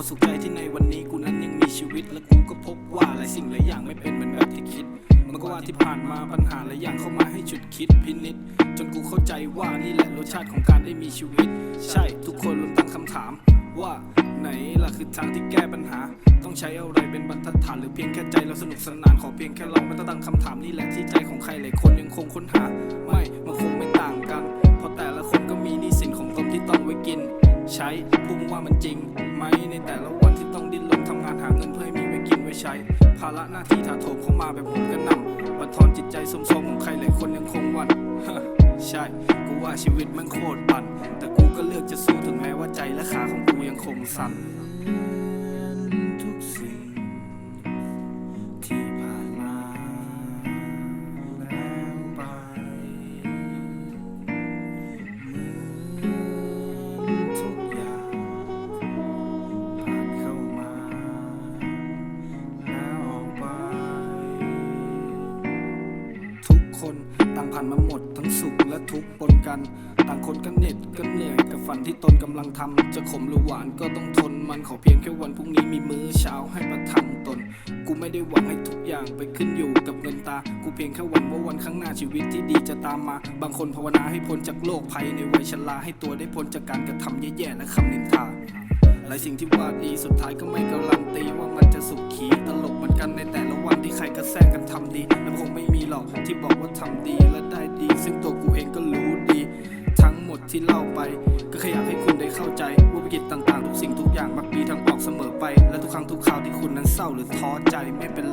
ตรสุขใจที่ในวันนี้กูนั้นยังมีชีวิต และกูก็พบว่าหลายสิ่งหลายอย่างไม่เป็นเหมือนแบบที่คิด มันก็ว่าที่ผ่านมาปัญหาหลายอย่างเข้ามาให้จุดคิดพินิษจนกูเข้าใจว่านี่แหละรสชาติของการได้มีชีวิต ใช่ทุกคนล้วนตั้งคำถาม ว่าไหนล่ะคือทางที่แก้ปัญหา ต้องใช้อะไรเป็นบรรทัดฐานหรือเพียงแค่ใจเราสนุกสนานขอเพียงแค่เราไม่ต้องตั้งคำถามนี่แหละที่ใจของใครหลายคนยังคงค้นหา ไม่มันคงไม่ต่างกัน แต่ละวันที่ต้องดิ้นรนทำงานหาเงินเพื่อให้มีไว้กินไว้ใช้ ภาระหน้าที่ถาโถมเข้ามาแบบผมกระหน่ำบัดทอนจิตใจสมๆของใครหลายคนยังคงวันใช่ กูว่าชีวิตมันโคตรปั่น แต่กูก็เลือกจะสู้ถึงแม้ว่าใจและขาของกูยังคงสั่น ทุกคนต่างผ่านมาหมดทั้งสุขและทุกข์ปนกัน ต่างคนก็เหน็ดก็เหนื่อยกับฝันที่ตนกำลังทำจะขมหรือหวานก็ต้องทนมันขอเพียงแค่วันพรุ่งนี้มีมื้อเช้าให้ประทังตน กูไม่ได้หวังให้ทุกอย่างไปขึ้นอยู่กับเงินตา กูเพียงแค่หวังว่าวันข้างหน้าชีวิตที่ดีจะตามมา บางคนภาวนาให้พ้นจากโลกภัยในวัยชราให้ตัวได้พ้นจากการกระทำแย่ๆและคำนินทาหลายสิ่งที่ว่าดีสุดท้ายก็ไม่การันตีว่ามันจะสุขขีตลอน ที่เล่าไป ก็แค่อยากให้คุณได้เข้าใจว่าวิกฤตต่างๆ ทุกสิ่งทุกอย่างมักมีทางออกเสมอไป และทุกครั้งทุกคราวที่คุณนั้นเศร้าหรือท้อใจไม่เป็น